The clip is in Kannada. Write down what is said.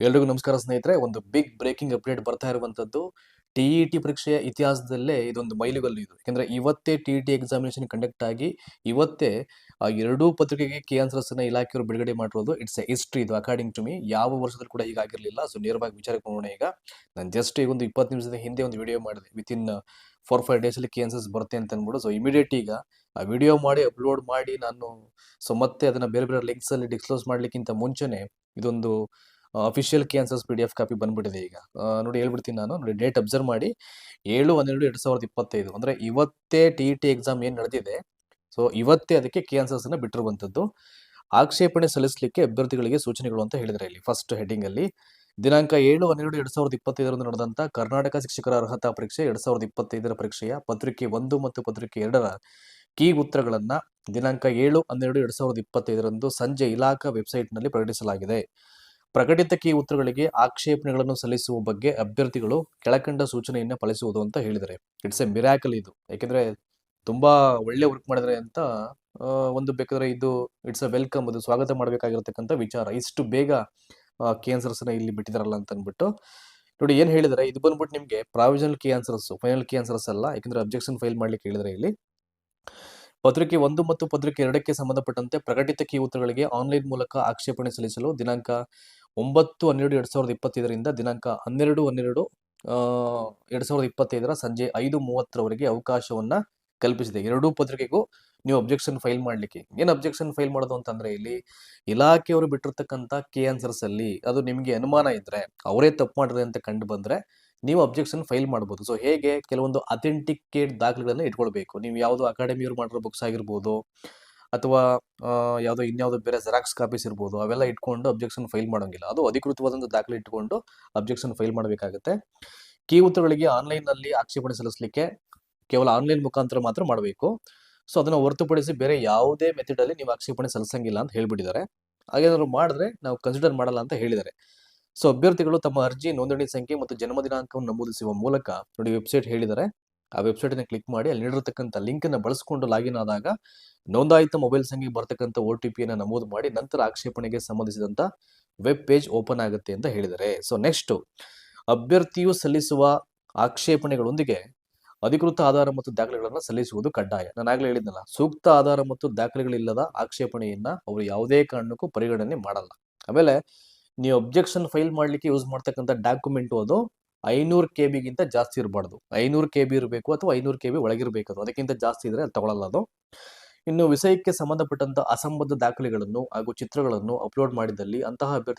ಎಲ್ರಿಗೂ ನಮಸ್ಕಾರ ಸ್ನೇಹಿತರೆ, ಒಂದು ಬಿಗ್ ಬ್ರೇಕಿಂಗ್ ಅಪ್ಡೇಟ್ ಬರ್ತಾ ಇರುವಂತದ್ದು ಟಿಇಟಿ ಪರೀಕ್ಷೆಯ ಇತಿಹಾಸದಲ್ಲೇ ಇದೊಂದು ಮೈಲುಗಲ್ಲು ಇದು. ಯಾಕಂದ್ರೆ ಇವತ್ತೇ ಟಿಇಟಿ ಎಕ್ಸಾಮಿನೇಷನ್ ಕಂಡಕ್ಟ್ ಆಗಿ ಇವತ್ತೇ, ಆ, ಎರಡೂ ಪತ್ರಿಕೆಗೆ ಕೆ ಅನ್ನ ಇಲಾಖೆಯವರು ಬಿಡುಗಡೆ ಮಾಡಿರೋದು. ಇಟ್ಸ್ ಎ ಹಿಸ್ಟ್ರಿ ಇದು ಅಕಾರ್ಡಿಂಗ್ ಟು ಮಿ ಯಾವ ವರ್ಷದಲ್ಲಿ ಕೂಡ ಹೀಗಾಗಿರಲಿಲ್ಲ ಸೊ ನೇರವಾಗಿ ವಿಚಾರಕ್ಕೆ ನೋಡೋಣ ಈಗ. ನಾನು ಜಸ್ಟ್ ಈಗ ಒಂದು ಇಪ್ಪತ್ತು ನಿಮಿಷದ ಹಿಂದೆ ಒಂದು ವಿಡಿಯೋ ಮಾಡಿದೆ. With in four five days ಅಲ್ಲಿ ಕೆ ಆನ್ಸರ್ಸ್ ಬರುತ್ತೆ ಅಂತ ಅಂದ್ಬಿಟ್ಟು ಸೊ ಇಮಿಡಿಯೇಟ್ ಈಗ ಆ ವಿಡಿಯೋ ಮಾಡಿ ಅಪ್ಲೋಡ್ ಮಾಡಿ ನಾನು ಸೊ ಮತ್ತೆ ಅದನ್ನ ಬೇರೆ ಬೇರೆ ಲಿಂಕ್ಸ್ ಅಲ್ಲಿ ಡಿಸ್ಕ್ಲೋಸ್ ಮಾಡಲಿಕ್ಕಿಂತ ಮುಂಚೆನೆ ಇದೊಂದು official key answers P D F copy ಬಂದ್ಬಿಟ್ಟಿದೆ ಈಗ. ನೋಡಿ ಹೇಳ್ಬಿಡ್ತೀನಿ ನಾನು. ನೋಡಿ ಡೇಟ್ ಅಬ್ಸರ್ವ್ ಮಾಡಿ. ಏಳು, ಹನ್ನೆರಡು, ಎರಡು ಸಾವಿರದ ಇಪ್ಪತ್ತೈದು. ಅಂದರೆ ಇವತ್ತೇ ಟಿ ಟಿ ಎಕ್ಸಾಮ್ ಏನು ನಡೆದಿದೆ? ಸೊ ಇವತ್ತೇ ಅದಕ್ಕೆ ಕೆ ಆನ್ಸರ್ಸ್ ಬಿಟ್ಟಿರುವಂಥದ್ದು ಆಕ್ಷೇಪಣೆ ಸಲ್ಲಿಸಲಿಕ್ಕೆ ಅಭ್ಯರ್ಥಿಗಳಿಗೆ ಸೂಚನೆಗಳು ಅಂತ ಹೇಳಿದರೆ ಇಲ್ಲಿ ಫಸ್ಟ್ ಹೆಡ್ಡಿಂಗಲ್ಲಿ ದಿನಾಂಕ ಏಳು, ಹನ್ನೆರಡು, ಎರಡು ಸಾವಿರದ ಇಪ್ಪತ್ತೈದರಂದು ನಡೆದಂಥ ಕರ್ನಾಟಕ ಶಿಕ್ಷಕರ ಅರ್ಹತಾ ಪರೀಕ್ಷೆ ಎರಡು ಸಾವಿರದ ಇಪ್ಪತ್ತೈದರ ಪರೀಕ್ಷೆಯ ಪತ್ರಿಕೆ ಒಂದು ಮತ್ತು ಪತ್ರಿಕೆ ಎರಡರ ಕೀ ಉತ್ತರಗಳನ್ನು ದಿನಾಂಕ ಏಳು, ಹನ್ನೆರಡು, ಎರಡು ಸಾವಿರದ ಇಪ್ಪತ್ತೈದರಂದು ಸಂಜೆ ಇಲಾಖಾ ವೆಬ್ಸೈಟ್ನಲ್ಲಿ ಪ್ರಕಟಿಸಲಾಗಿದೆ. ಪ್ರಕಟಿತ ಕೀ ಉತ್ತರಗಳಿಗೆ ಆಕ್ಷೇಪಣೆಗಳನ್ನು ಸಲ್ಲಿಸುವ ಬಗ್ಗೆ ಅಭ್ಯರ್ಥಿಗಳು ಕೆಳಕಂಡ ಸೂಚನೆಯನ್ನು ಪಾಲಿಸುವುದು ಅಂತ ಹೇಳಿದರೆ ಇಟ್ಸ್ ಎ ಮಿರಾಕಲ್ ಇದು. ಯಾಕೆಂದ್ರೆ ತುಂಬಾ ಒಳ್ಳೆ ವರ್ಕ್ ಮಾಡಿದ್ರೆ ಅಂತ ಒಂದು ಬೇಕಾದ್ರೆ ಇದು ಇಟ್ಸ್ ಅ ವೆಲ್ಕಮ್ ಅದು ಸ್ವಾಗತ ಮಾಡಬೇಕಾಗಿರತಕ್ಕಂಥ ವಿಚಾರ. ಇಷ್ಟು ಬೇಗ ಕ್ಯಾನ್ಸರ್ಸ್ನ ಇಲ್ಲಿ ಬಿಟ್ಟಿದಾರಲ್ಲ ಅಂತ ಅಂದ್ಬಿಟ್ಟು. ನೋಡಿ, ಏನ್ ಹೇಳಿದರೆ ಇದು ಬಂದ್ಬಿಟ್ಟು ನಿಮ್ಗೆ provisional key answers final key answers ಅಲ್ಲ, ಯಾಕಂದ್ರೆ ಅಬ್ಜೆಕ್ಷನ್ ಫೈಲ್ ಮಾಡ್ಲಿಕ್ಕೆ ಹೇಳಿದ್ರೆ ಇಲ್ಲಿ. ಪತ್ರಿಕೆ ಒಂದು ಮತ್ತು ಪತ್ರಿಕೆ ಎರಡಕ್ಕೆ ಸಂಬಂಧಪಟ್ಟಂತೆ ಪ್ರಕಟಿತ ಕೀ ಉತ್ತರಗಳಿಗೆ ಆನ್ಲೈನ್ ಮೂಲಕ ಆಕ್ಷೇಪಣೆ ಸಲ್ಲಿಸಲು ದಿನಾಂಕ ಒಂಬತ್ತು, ಹನ್ನೆರಡು, ಎರಡು ಸಾವಿರದ ಇಪ್ಪತ್ತೈದರಿಂದ ದಿನಾಂಕ ಹನ್ನೆರಡು ಹನ್ನೆರಡು ಎರಡು ಸಾವಿರದ ಇಪ್ಪತ್ತೈದರ ಸಂಜೆ ಐದು ಮೂವತ್ತರವರೆಗೆ ಅವಕಾಶವನ್ನ ಕಲ್ಪಿಸಿದೆ. ಎರಡೂ ಪತ್ರಿಕೆಗೂ ನೀವು ಅಬ್ಜೆಕ್ಷನ್ ಫೈಲ್ ಮಾಡಲಿಕ್ಕೆ. ಏನು ಅಬ್ಜೆಕ್ಷನ್ ಫೈಲ್ ಮಾಡೋದು ಅಂತಂದ್ರೆ ಇಲ್ಲಿ ಇಲಾಖೆಯವರು ಬಿಟ್ಟಿರ್ತಕ್ಕಂಥ ಕೆ ಆನ್ಸರ್ಸಲ್ಲಿ ಅದು ನಿಮಗೆ ಅನುಮಾನ ಇದ್ರೆ, ಅವರೇ ತಪ್ಪು ಮಾಡಿದ್ರೆ ಅಂತ ಕಂಡು ಬಂದರೆ ನೀವು ಅಬ್ಜೆಕ್ಷನ್ ಫೈಲ್ ಮಾಡ್ಬೋದು. ಸೊ ಹೇಗೆ? ಕೆಲವೊಂದು ಅಥೆಂಟಿಕೇಟ್ ದಾಖಲೆಗಳನ್ನು ಇಟ್ಕೊಳ್ಬೇಕು. ನೀವು ಯಾವುದು ಅಕಾಡೆಮಿಯವರು ಮಾಡಿರೋ ಬುಕ್ಸ್ ಆಗಿರ್ಬೋದು ಅಥವಾ ಯಾವುದೋ ಇನ್ಯಾವುದೋ ಬೇರೆ ಜೆರಾಕ್ಸ್ ಕಾಪೀಸ್ ಇರ್ಬೋದು, ಅವೆಲ್ಲ ಇಟ್ಕೊಂಡು ಅಬ್ಜೆಕ್ಷನ್ ಫೈಲ್ ಮಾಡೋಂಗಿಲ್ಲ. ಅದು ಅಧಿಕೃತವಾದಂಥ ದಾಖಲೆ ಇಟ್ಕೊಂಡು ಅಬ್ಜೆಕ್ಷನ್ ಫೈಲ್ ಮಾಡಬೇಕಾಗುತ್ತೆ. ಕೀ ಉತ್ತರಗಳಿಗೆ ಆನ್ಲೈನ್ನಲ್ಲಿ ಆಕ್ಷೇಪಣೆ ಸಲ್ಲಿಸಲಿಕ್ಕೆ ಕೇವಲ ಆನ್ಲೈನ್ ಮುಖಾಂತರ ಮಾತ್ರ ಮಾಡಬೇಕು. ಸೊ ಅದನ್ನು ಹೊರತುಪಡಿಸಿ ಬೇರೆ ಯಾವುದೇ ಮೆಥಡಲ್ಲಿ ನೀವು ಆಕ್ಷೇಪಣೆ ಸಲ್ಲಿಸಂಗಿಲ್ಲ ಅಂತ ಹೇಳ್ಬಿಟ್ಟಿದ್ದಾರೆ. ಹಾಗೇನಾದ್ರು ಮಾಡಿದ್ರೆ ನಾವು ಕನ್ಸಿಡರ್ ಮಾಡಲ್ಲ ಅಂತ ಹೇಳಿದ್ದಾರೆ. ಸೊ ಅಭ್ಯರ್ಥಿಗಳು ತಮ್ಮ ಅರ್ಜಿ, ನೋಂದಣಿ ಸಂಖ್ಯೆ ಮತ್ತು ಜನ್ಮ ದಿನಾಂಕವನ್ನು ನಮೂದಿಸುವ ಮೂಲಕ ನೋಡಿ ವೆಬ್ಸೈಟ್ ಹೇಳಿದ್ದಾರೆ. ಆ ವೆಬ್ಸೈಟ್ ಅನ್ನು ಕ್ಲಿಕ್ ಮಾಡಿ ಅಲ್ಲಿ ನೀಡಿರತಕ್ಕಂಥ ಲಿಂಕ್ ಅನ್ನ ಬಳಸಿಕೊಂಡು ಲಾಗಿನ್ ಆದಾಗ ನೋಂದಾಯಿತ ಮೊಬೈಲ್ ಸಂಖ್ಯೆಗೆ ಬರ್ತಕ್ಕಂಥ ಒ ಟಿ ಪಿಯನ್ನು ನಮೂದು ಮಾಡಿ ನಂತರ ಆಕ್ಷೇಪಣೆಗೆ ಸಂಬಂಧಿಸಿದಂತ ವೆಬ್ ಪೇಜ್ ಓಪನ್ ಆಗುತ್ತೆ ಅಂತ ಹೇಳಿದ್ದಾರೆ ಸೊ ನೆಕ್ಸ್ಟ್ ಅಭ್ಯರ್ಥಿಯು ಸಲ್ಲಿಸುವ ಆಕ್ಷೇಪಣೆಗಳೊಂದಿಗೆ ಅಧಿಕೃತ ಆಧಾರ ಮತ್ತು ದಾಖಲೆಗಳನ್ನು ಸಲ್ಲಿಸುವುದು ಕಡ್ಡಾಯ. ನಾನು ಆಗ್ಲೇ ಹೇಳಿದ್ನಲ್ಲ, ಸೂಕ್ತ ಆಧಾರ ಮತ್ತು ದಾಖಲೆಗಳಿಲ್ಲದ ಆಕ್ಷೇಪಣೆಯನ್ನ ಅವರು ಯಾವುದೇ ಕಾರಣಕ್ಕೂ ಪರಿಗಣನೆ ಮಾಡಲ್ಲ. ಆಮೇಲೆ, ನೀವು ಅಬ್ಜೆಕ್ಷನ್ ಫೈಲ್ ಮಾಡ್ಲಿಕ್ಕೆ ಯೂಸ್ ಮಾಡ್ತಕ್ಕಂಥ ಡಾಕ್ಯುಮೆಂಟ್ ಅದು ಐನೂರು ಕೆ ಬಿಗಿಂತ ಜಾಸ್ತಿ ಇರಬಾರ್ದು. ಐನೂರು ಕೆ ಬಿ ಇರಬೇಕು ಅಥವಾ ಐನೂರು ಕೆ ಬಿ ಒಳಗಿರಬೇಕು ಅದು. ಅದಕ್ಕಿಂತ ಜಾಸ್ತಿ ಇದ್ರೆ ಅದು ತಗೊಳ್ಳಲ್ಲ ಅದು. ಇನ್ನು ವಿಷಯಕ್ಕೆ ಸಂಬಂಧಪಟ್ಟಂತ ಅಸಂಬದ್ಧ ದಾಖಲೆಗಳನ್ನು ಹಾಗೂ ಚಿತ್ರಗಳನ್ನು ಅಪ್ಲೋಡ್ ಮಾಡಿದಲ್ಲಿ ಅಂತಹ ಅಭ್ಯರ್ಥಿ